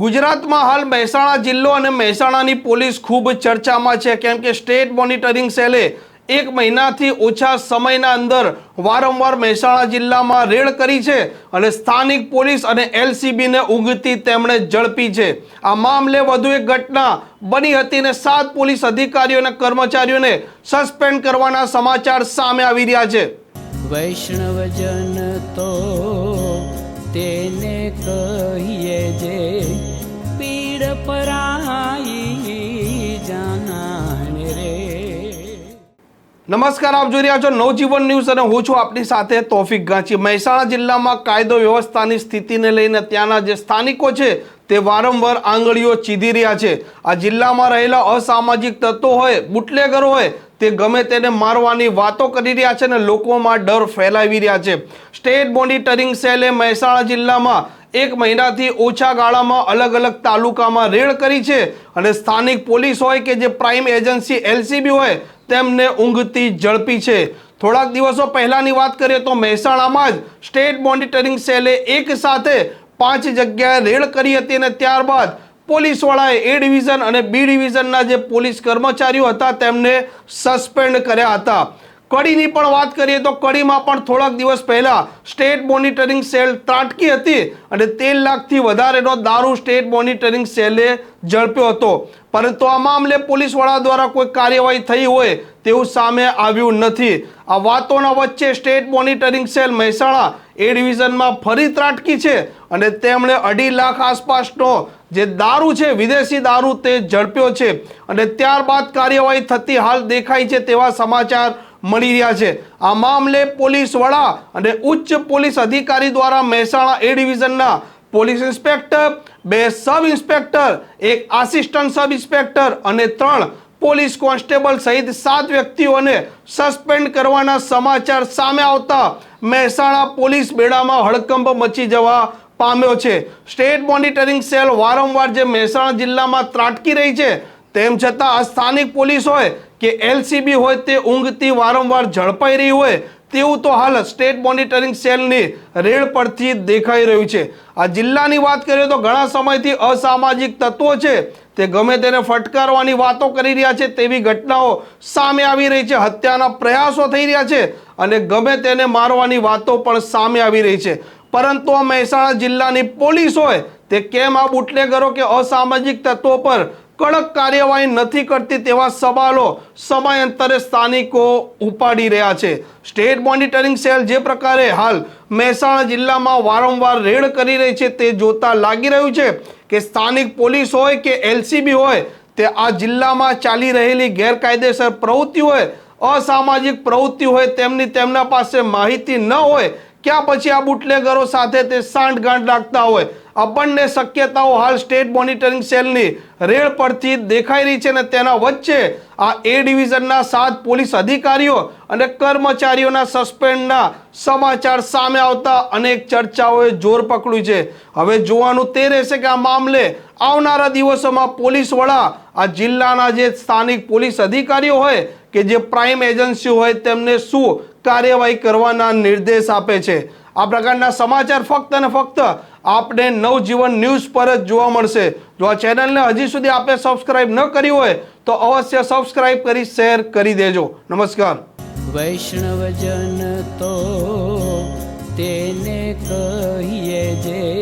ગુજરાતમાં હાલ મહેસાણા જિલ્લો અને મહેસાણાની પોલીસ ખૂબ ચર્ચામાં છે. કેમ કે સ્ટેટ મોનિટરિંગ સેલે એક મહિનાથી ઓછા સમયના અંદર વારંવાર મહેસાણા જિલ્લામાં રેડ કરી છે અને સ્થાનિક પોલીસ અને એલસીબીને ઊંઘતી તેમણે ઝડપી છે. આ મામલે વધુ એક ઘટના બની હતી અને સાત પોલીસ અધિકારીઓ અને કર્મચારીઓને સસ્પેન્ડ કરવાના સમાચાર સામે આવી રહ્યા છે. વૈષ્ણવજન તો તેને કહીએ જે નમસ્કાર, આપ જોઈ રહ્યા છો નવજીવન ન્યૂઝ અને હું છું આપની સાથે તોફિક ગાંચી. મહેસાણા જિલ્લામાં કાયદો વ્યવસ્થાની સ્થિતિને લઈને ત્યાંના જે સ્થાનિકો છે તે વારંવાર આંગળીઓ ચીધી રહ્યા છે. આ જિલ્લામાં રહેલા અસામાજિક તત્વો હોય, બુટલેગરો હોય, તે ગમે તેને મારવાની વાતો કરી રહ્યા છે અને લોકોમાં ડર ફેલાવી રહ્યા છે. સ્ટેટ મોનિટરિંગ સેલે મહેસાણા જિલ્લામાં એક મહિનાથી ઓછા ગાળામાં અલગ અલગ તાલુકામાં રેડ કરી છે અને સ્થાનિક પોલીસ હોય કે જે પ્રાઇમ એજન્સી એલસીબી હોય, તેમને ઊંઘતી ઝડપી છે. થોડાક દિવસો પહેલાંની વાત કરીએ તો મહેસાણામાં જ સ્ટેટ મોનિટરિંગ સેલે એક સાથે પાંચ જગ્યાએ રેડ કરી હતી અને ત્યારબાદ પોલીસવાળાએ એ ડિવિઝન અને બી ડિવિઝનના જે પોલીસ કર્મચારીઓ હતા તેમને સસ્પેન્ડ કર્યા હતા. કડીની પણ વાત કરીએ તો કડીમાં પણ થોડાક દિવસ પહેલાં સ્ટેટ મોનિટરિંગ સેલ ત્રાટકી હતી અને તેર લાખથી વધારેનો દારૂ સ્ટેટ મોનિટરિંગ સેલે ઝડપ્યો હતો. પરંતુ આ મામલે પોલીસવાળા દ્વારા કોઈ કાર્યવાહી થઈ હોય તેવું સામે આવ્યું નથી. આ વાતોના વચ્ચે સ્ટેટ મોનિટરિંગ સેલ મહેસાણા એ ડિવિઝનમાં ફરી ત્રાટકી છે અને તેમણે અઢી લાખ આસપાસનો જે દારૂ છે, વિદેશી દારૂ તે ઝડપ્યો છે. અને ત્યારબાદ કાર્યવાહી થતી હાલ દેખાય છે તેવા સમાચાર મળી રહ્યા છે. આ મામલે પોલીસ વડા અને ઉચ્ચ પોલીસ અધિકારી દ્વારા મહેસાણા એ ડિવિઝનના પોલીસ ઇન્સ્પેક્ટર, બે સબ ઇન્સ્પેક્ટર, એક આસિસ્ટન્ટ સબ ઇન્સ્પેક્ટર અને ત્રણ પોલીસ કોન્સ્ટેબલ સહિત સાત વ્યક્તિઓને સસ્પેન્ડ કરવાના સમાચાર સામે આવતા મહેસાણા પોલીસ બેડામાં હડકંપ મચી જવા પામ્યો છે. સ્ટેટ મોનિટરિંગ સેલ વારંવાર જે મહેસાણા જિલ્લામાં ત્રાટકી રહી છે તેમ છતાં આ સ્થાનિક પોલીસ હોય કે એલસીબી હોય તે ઊંઘથી વારંવાર ઝડપાઈ રહી હોય તેવું તો હાલ સ્ટેટ મોનિટરિંગ સેલની રેડ પરથી દેખાઈ રહ્યું છે. આ જિલ્લાની વાત કરીએ તો ઘણા સમયથી અસામાજિક તત્વો છે. તે ગમે તેને ફટકારવાની વાતો કરી રહ્યા છે તેવી ઘટનાઓ સામે આવી રહી છે. હત્યાના પ્રયાસો થઈ રહ્યા છે અને ગમે તેને મારવાની વાતો પણ સામે આવી રહી છે. પરંતુ આ મહેસાણા જિલ્લાની પોલીસ હોય તે કેમ આ બુટલેગરો કે અસામાજિક તત્વો પર કડક કાર્યવાહી નથી કરતી તેવા સવાલો સમયાંતરે સ્થાનિકો ઉપાડી રહ્યા છે. સ્ટેટ મોનિટરિંગ સેલ જે પ્રકારે હાલ મહેસાણા જિલ્લામાં વારંવાર રેડ કરી રહી છે તે જોતા લાગી રહ્યું છે કે સ્થાનિક પોલીસ હોય કે એલસીબી હોય, તે આ જિલ્લામાં ચાલી રહેલી ગેરકાયદેસર પ્રવૃત્તિ હોય, અસામાજિક પ્રવૃત્તિ હોય, તેમની તેમના પાસે માહિતી ન હોય, ક્યાં પછી આ બુટલેગરો સાથે તે સાંઠગાંઠ રાખતા હોય આ બંને શક્યતાઓ હાલ સ્ટેટ મોનિટરિંગ સેલની રેડ પરથી દેખાઈ રહી છે અને તેના વચ્ચે આ એ ડિવિઝનના સાત પોલીસ અધિકારીઓ અને કર્મચારીઓના સસ્પેન્ડના સમાચાર સામે આવતા અનેક ચર્ચાઓએ જોર પકડ્યું છે. હવે જોવાનું તે રહેશે કે આ મામલે આવનારા દિવસોમાં પોલીસ વડા આ જિલ્લાના જે સ્થાનિક પોલીસ અધિકારીઓ હોય કે જે પ્રાઇમ એજન્સી હોય તેમને શું કાર્યવાહી કરવાના નિર્દેશ આપે છે. આ પ્રકારના સમાચાર ફક્ત અને ફક્ત આપને નવજીવન ન્યૂઝ પર જ જોવા મળશે. જો આ ચેનલને હજી સુધી આપે સબસ્ક્રાઇબ ન કરી હોય, તો અવશ્ય સબસ્ક્રાઇબ કરી શેર કરી દેજો. નમસ્કાર. વૈષ્ણવજન તો તેને કહીએ જે